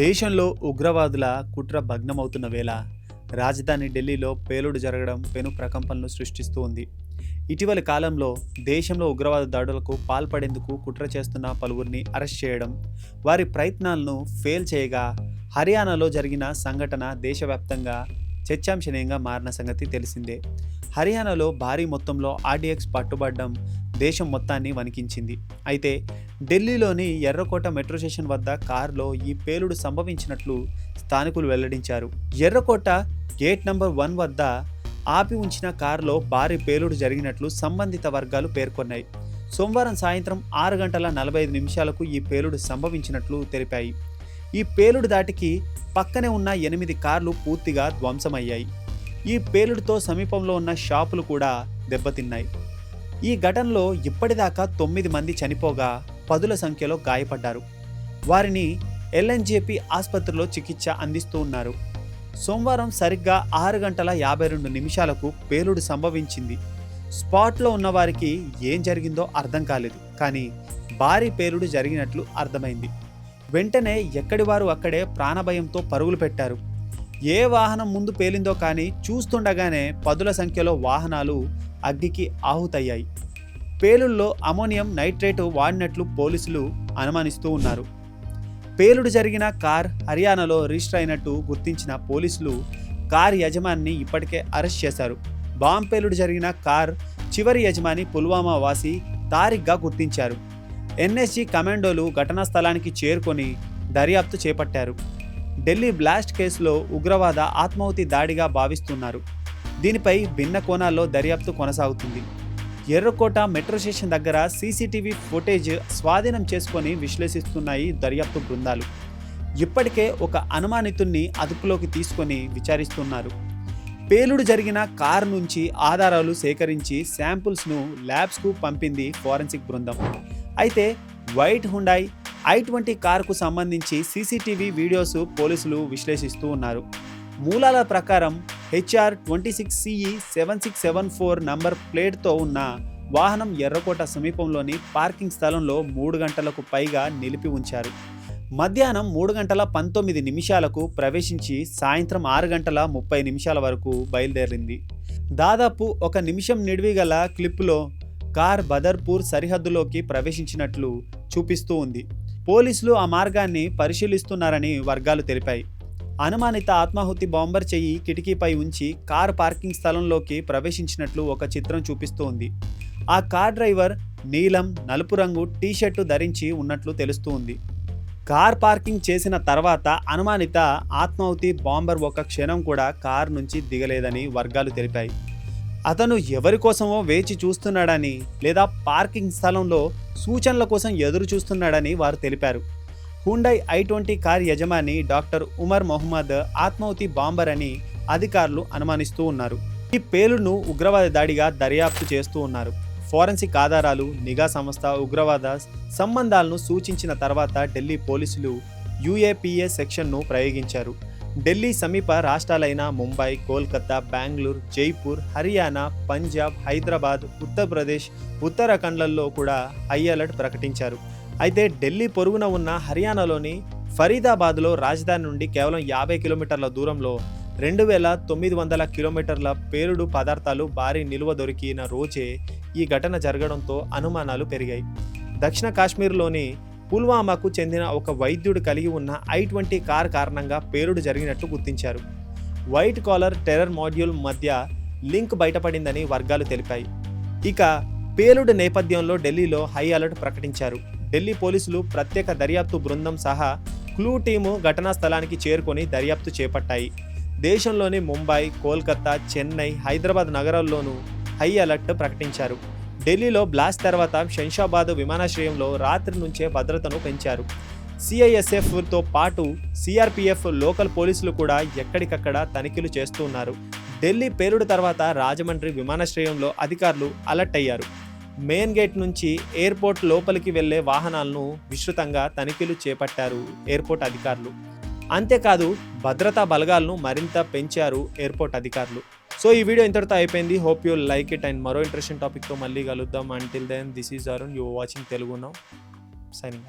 దేశంలో ఉగ్రవాదుల కుట్ర భగ్నమవుతున్న వేళ రాజధాని ఢిల్లీలో పేలుడు జరగడం పెను ప్రకంపనలు సృష్టిస్తూ ఉంది. ఇటీవలి కాలంలో దేశంలో ఉగ్రవాద దాడులకు పాల్పడేందుకు కుట్ర చేస్తున్న పలువురిని అరెస్ట్ చేయడం వారి ప్రయత్నాలను ఫెయిల్ చేయగా హర్యానాలో జరిగిన సంఘటన దేశవ్యాప్తంగా చర్చాంశనీయంగా మారిన సంగతి తెలిసిందే. హర్యానాలో భారీ మొత్తంలో ఆర్డీఎక్స్ పట్టుబడడం దేశం మొత్తాన్ని వణికించింది. అయితే ఢిల్లీలోని ఎర్రకోట మెట్రో స్టేషన్ వద్ద కారులో ఈ పేలుడు సంభవించినట్లు స్థానికులు వెల్లడించారు. ఎర్రకోట గేట్ నంబర్ వన్ వద్ద ఆపి ఉంచిన కారులో భారీ పేలుడు జరిగినట్లు సంబంధిత వర్గాలు పేర్కొన్నాయి. సోమవారం సాయంత్రం ఆరు గంటల నలభై ఐదు నిమిషాలకు ఈ పేలుడు సంభవించినట్లు తెలిపాయి. ఈ పేలుడు దాటికి పక్కనే ఉన్న ఎనిమిది కార్లు పూర్తిగా ధ్వంసమయ్యాయి. ఈ పేలుడుతో సమీపంలో ఉన్న షాపులు కూడా దెబ్బతిన్నాయి. ఈ ఘటనలో ఇప్పటిదాకా తొమ్మిది మంది చనిపోగా పదుల సంఖ్యలో గాయపడ్డారు. వారిని ఎల్ఎన్జేపీ ఆసుపత్రిలో చికిత్స అందిస్తూ ఉన్నారు. సోమవారం సరిగ్గా ఆరు గంటల యాభై రెండు నిమిషాలకు పేలుడు సంభవించింది. స్పాట్లో ఉన్నవారికి ఏం జరిగిందో అర్థం కాలేదు. కానీ భారీ పేలుడు జరిగినట్లు అర్థమైంది. వెంటనే ఎక్కడి వారు అక్కడే ప్రాణభయంతో పరుగులు పెట్టారు. ఏ వాహనం ముందు పేలిందో కానీ చూస్తుండగానే పదుల సంఖ్యలో వాహనాలు అగ్గికి ఆహుతయ్యాయి. పేలుల్లో అమోనియం నైట్రేట్ వాడినట్లు పోలీసులు అనుమానిస్తూ ఉన్నారు. పేలుడు జరిగిన కార్ హర్యానాలో రిజిస్టర్ అయినట్టు గుర్తించిన పోలీసులు కార్ యజమానిని ఇప్పటికే అరెస్ట్ చేశారు. బాంబ్ పేలుడు జరిగిన కార్ చివరి యజమాని పుల్వామా వాసి తారిక్గా గుర్తించారు. ఎన్ఎస్జీ కమాండోలు ఘటనా స్థలానికి చేరుకొని దర్యాప్తు చేపట్టారు. ఢిల్లీ బ్లాస్ట్ కేసులో ఉగ్రవాద ఆత్మాహుతి దాడిగా భావిస్తున్నారు. దీనిపై భిన్న కోణాల్లో దర్యాప్తు కొనసాగుతుంది. ఎర్రకోట మెట్రో స్టేషన్ దగ్గర సీసీటీవీ ఫుటేజ్ స్వాధీనం చేసుకొని విశ్లేషిస్తున్నాయి దర్యాప్తు బృందాలు. ఇప్పటికే ఒక అనుమానితుణ్ణి అదుపులోకి తీసుకొని విచారిస్తున్నారు. పేలుడు జరిగిన కారు నుంచి ఆధారాలు సేకరించి శాంపుల్స్ను ల్యాబ్స్కు పంపింది ఫోరెన్సిక్ బృందం. అయితే వైట్ హుండాయ్ ఐ ట్వంటీ కారుకు సంబంధించి సీసీటీవీ వీడియోస్ పోలీసులు విశ్లేషిస్తూ ఉన్నారు. మూలాల ప్రకారం HR twenty six CE seven six seven four number ప్లేట్తో ఉన్న వాహనం ఎర్రకోట సమీపంలోని పార్కింగ్ స్థలంలో మూడు గంటలకు పైగా నిలిపి ఉంచారు. మధ్యాహ్నం మూడు గంటల పంతొమ్మిది నిమిషాలకు ప్రవేశించి సాయంత్రం ఆరు గంటల ముప్పై నిమిషాల వరకు బయలుదేరింది. దాదాపు ఒక నిమిషం నిడివి గల క్లిప్లో కార్ బదర్పూర్ సరిహద్దులోకి ప్రవేశించినట్లు చూపిస్తూ ఉంది. పోలీసులు ఆ మార్గాన్ని పరిశీలిస్తున్నారని వర్గాలు తెలిపాయి. అనుమానిత ఆత్మాహుతి బాంబర్ చెయ్యి కిటికీపై ఉంచి కార్ పార్కింగ్ స్థలంలోకి ప్రవేశించినట్లు ఒక చిత్రం చూపిస్తూ ఉంది ఆ కార్ డ్రైవర్ నీలం నలుపు రంగు టీషర్టు ధరించి ఉన్నట్లు తెలుస్తుంది. కార్ పార్కింగ్ చేసిన తర్వాత అనుమానిత ఆత్మాహుతి బాంబర్ ఒక క్షణం కూడా కార్ నుంచి దిగలేదని వర్గాలు తెలిపాయి. అతను ఎవరి కోసమో వేచి చూస్తున్నాడని లేదా పార్కింగ్ స్థలంలో సూచనల కోసం ఎదురు చూస్తున్నాడని వారు తెలిపారు. హుండై ఐ ట్వంటీ కార్ యజమాని డాక్టర్ ఉమర్ మొహమ్మద్ ఆత్మాహుతి బాంబర్ అని అధికారులు అనుమానిస్తూ ఉన్నారు. ఈ పేలును ఉగ్రవాద దాడిగా దర్యాప్తు చేస్తూ ఉన్నారు. ఫోరెన్సిక్ ఆధారాలు నిఘా సంస్థ ఉగ్రవాద సంబంధాలను సూచించిన తర్వాత ఢిల్లీ పోలీసులు యూఏపీఏ సెక్షన్ను ప్రయోగించారు. ఢిల్లీ సమీప రాష్ట్రాలైన ముంబై కోల్కతా బెంగళూరు జైపూర్ హర్యానా పంజాబ్ హైదరాబాద్ ఉత్తరప్రదేశ్ ఉత్తరాఖండ్లలో కూడా హై అలర్ట్ ప్రకటించారు. అయితే ఢిల్లీ పొరుగున ఉన్న హర్యానాలోని ఫరీదాబాద్లో రాజధాని నుండి కేవలం యాభై కిలోమీటర్ల దూరంలో రెండు వేల తొమ్మిది వందల కిలోమీటర్ల పేలుడు పదార్థాలు భారీ నిల్వ దొరికిన రోజే ఈ ఘటన జరగడంతో అనుమానాలు పెరిగాయి. దక్షిణ కాశ్మీర్లోని పుల్వామాకు చెందిన ఒక వైద్యుడు కలిగి ఉన్న ఐ ట్వంటీ కార్ కారణంగా పేలుడు జరిగినట్లు గుర్తించారు. వైట్ కాలర్ టెర్రర్ మాడ్యూల్ మధ్య లింక్ బయటపడిందని వర్గాలు తెలిపాయి. ఇక పేలుడు నేపథ్యంలో ఢిల్లీలో హై అలర్ట్ ప్రకటించారు. ఢిల్లీ పోలీసులు ప్రత్యేక దర్యాప్తు బృందం సహా క్లూ టీము ఘటనా స్థలానికి చేరుకొని దర్యాప్తు చేపట్టాయి. దేశంలోని ముంబై కోల్కతా చెన్నై హైదరాబాద్ నగరాల్లోనూ హై అలర్ట్ ప్రకటించారు. ఢిల్లీలో బ్లాస్ట్ తర్వాత శంషాబాద్ విమానాశ్రయంలో రాత్రి నుంచే భద్రతను పెంచారు. సిఐఎస్ఎఫ్తో పాటు సిఆర్పిఎఫ్ లోకల్ పోలీసులు కూడా ఎక్కడికక్కడ తనిఖీలు చేస్తున్నారు ఢిల్లీ పేలుడు తర్వాత రాజమండ్రి విమానాశ్రయంలో అధికారులు అలర్ట్ అయ్యారు. మెయిన్ గేట్ నుంచి ఎయిర్పోర్ట్ లోపలికి వెళ్ళే వాహనాలను విస్తృతంగా తనిఖీలు చేపట్టారు ఎయిర్పోర్ట్ అధికారులు. అంతేకాదు భద్రతా బలగాలను మరింత పెంచారు ఎయిర్పోర్ట్ అధికారులు. సో ఈ వీడియో ఇంతటితో అయిపోయింది. Hope you like it and మరో ఇంట్రెస్టింగ్ టాపిక్తో మళ్ళీ కలుద్దాం. Until then this is Arun you watching Telugu now signing